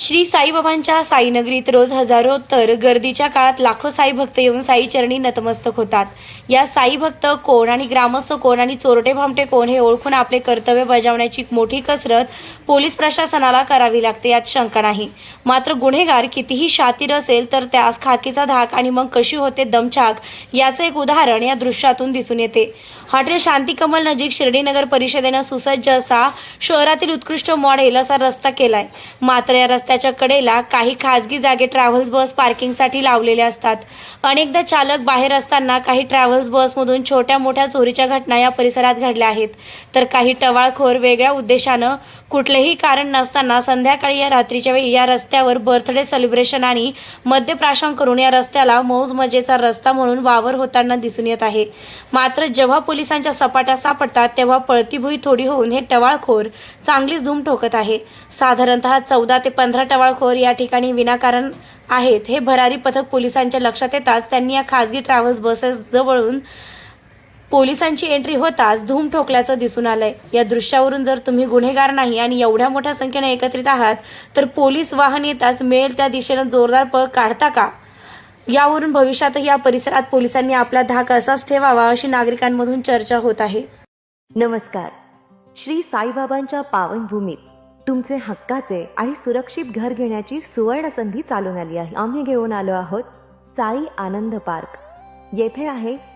श्री साईबाबांच्या साईनगरीत रोज हजारो तर गर्दीच्या काळात लाखो साई भक्त येऊन साई चरणी नतमस्तक होतात. या साई भक्त कोण आणि ग्रामस्थ कोण आणि चोरटे भामटे कोण हे ओळखून आपले कर्तव्य बजावण्याची मोठी कसरत पोलीस प्रशासनाला करावी लागते यात शंका नाही. मात्र गुन्हेगार कितीही शातीर असेल तर त्यास खाकीचा धाक आणि मग कशी होते दमछाक याचं एक उदाहरण या दृश्यातून दिसून येते. हॉटेल शांतिकमल नजीक शिर्डीनगर परिषदेनं सुसज्ज असा शहरातील उत्कृष्ट मॉडेल असा रस्ता केलाय. मात्र या रस्त्याच्या कडेला काही खाजगी जागे ट्रॅव्हल्स बस पार्किंगसाठी लावलेले असतात. अनेकदा चालक बाहेर असताना काही ट्रॅव्हल्स बसमधून छोट्या मोठ्या चोरीच्या घटना या परिसरात घडल्या आहेत. तर काही टवाळखोर वेगळ्या उद्देशानं कुठलेही कारण नसताना संध्याकाळी या रात्रीच्या वेळी या रस्त्यावर बर्थडे सेलिब्रेशन आणि मद्यप्राशन करून या रस्त्याला मौज मजेचा रस्ता म्हणून वावर होताना दिसून येत आहे. मात्र जेव्हा पोलिसांच्या सपाट्या सापडतात तेव्हा पळतीभुई थोडी होऊन हे टवाळखोर चांगलीच धूम ठोकत आहे. साधारणतः चौदा ते पंधरा टवाळखोर या ठिकाणी विनाकारण आहेत हे भरारी पथक पोलिसांच्या लक्षात येताच त्यांनी या खासगी ट्रॅव्हल्स बसेस जवळून पोलिसांची एंट्री होताच धूम ठोकल्याचं दिसून आलंय. या दृश्यावरून जर तुम्ही गुन्हेगार नाही आणि एवढ्या मोठ्या संख्येने एकत्रित आहात तर पोलीस वाहन येताच मिळेल त्या दिशेनं जोरदार पळ काढता का? यावरून भविष्यातही या परिसरात पोलिसांनी आपला धाक असाच ठेवावा अशी नागरिकांमधून चर्चा होत आहे. नमस्कार. श्री साईबाबांच्या पावनभूमीत तुमचे हक्काचे आणि सुरक्षित घर घेण्याची सुवर्ण संधी चालून आली आहे. आम्ही घेऊन आलो आहोत साई आनंद पार्क. येथे आहे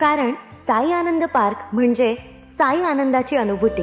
कारण साई आनंद पार्क म्हणजे साई आनंदाची अनुभूती.